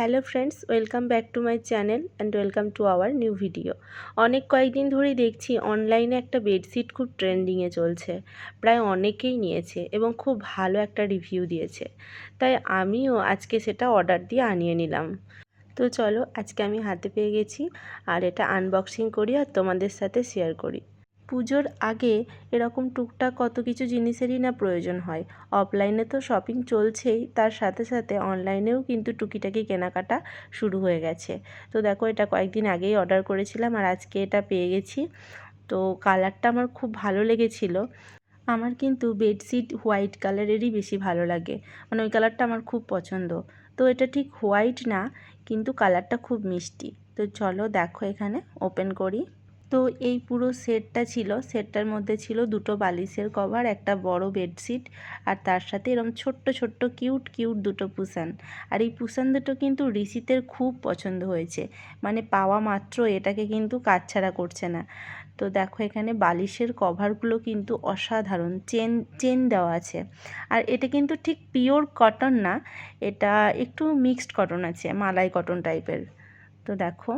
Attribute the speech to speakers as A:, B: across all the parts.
A: Hello friends, welcome back to my channel and welcome to our new video. অনেক কয়েকদিন ধরেই দেখছি অনলাইনে একটা বেডশিট খুব ট্রেন্ডিংয়ে চলছে, প্রায় অনেকেই নিয়েছে এবং খুব ভালো একটা রিভিউ দিয়েছে। তাই আমিও আজকে সেটা অর্ডার দিয়ে আনিয়ে নিলাম। তো চলো আজকে আমি হাতে পেয়ে গেছি আর এটা আনবক্সিং করি আর তোমাদের সাথে শেয়ার করি। পুজোর আগে এরকম টুকটাক কত কিছু জিনিসেরই না প্রয়োজন হয়। অফলাইনে তো শপিং চলছেই, তার সাথে সাথে অনলাইনেও কিন্তু টুকিটাকি কেনাকাটা শুরু হয়ে গেছে। তো দেখো, এটা কয়েকদিন আগেই অর্ডার করেছিলাম আর আজকে এটা পেয়ে গেছি। তো কালারটা আমার খুব ভালো লেগেছিল। আমার কিন্তু বেডশিট হোয়াইট কালারেরই বেশি ভালো লাগে। মানে ওই কালারটা আমার খুব পছন্দ। তো এটা ঠিক হোয়াইট না, কিন্তু কালারটা খুব মিষ্টি। তো চলো দেখো এখানে ওপেন করি। তো এই পুরো সেটটা ছিল, সেটটার মধ্যে ছিল দুটো বালিশের কভার, একটা বড় বেডশিট আর তার সাথে এরকম ছোট্ট ছোট্ট, কিউট কিউট দুটো পুষান আর এই পুষান দুটো কিন্তু ঋষিতের খুব পছন্দ হয়েছে। মানে পাওয়া মাত্র এটাকে কিন্তু কাটছাড়া করছে না। তো দেখো এখানে বালিশের কভারগুলো কিন্তু অসাধারণ, চেন চেন দেওয়া আছে। আর এটা কিন্তু ঠিক পিওর কটন না, এটা একটু মিক্সড কটন আছে, মালাই কটন টাইপের। তো দেখো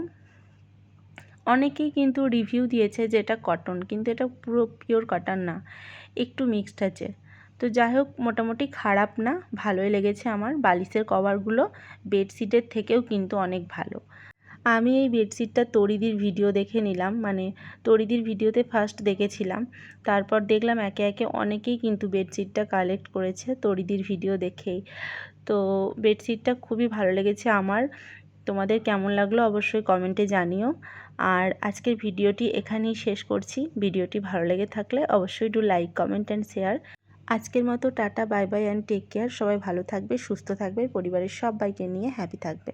A: অনেকেই কিন্তু রিভিউ দিয়েছে যে এটা কটন কিন্তু এটা পুরো পিওর কটন না, একটু মিক্সড আছে। তো যাই হোক মোটামুটি খারাপ না, ভালোই লেগেছে আমার। বালিশের কভারগুলো বেডশিটের থেকেও কিন্তু অনেক ভালো। আমি এই বেডশিটটা তরিদির ভিডিও দেখে নিলাম মানে তরিদির ভিডিওতে ফার্স্ট দেখেছিলাম। তারপর দেখলাম একে একে অনেকেই কিন্তু বেডশিটটা কালেক্ট করেছে তরিদির ভিডিও দেখেই। তো বেডশিটটা খুবই ভালো লেগেছে আমার। তোমাদের কেমন লাগল অবশ্যই কমেন্টে জানিও। আর আজকের ভিডিওটি এখানেই শেষ করছি। ভিডিওটি ভালো লেগে থাকলে অবশ্যই do like comment and share আজকের মতো tata bye bye and take care সবাই ভালো থাকবে, সুস্থ থাকবে, পরিবারের সব বাইকে নিয়ে হ্যাপি থাকবে।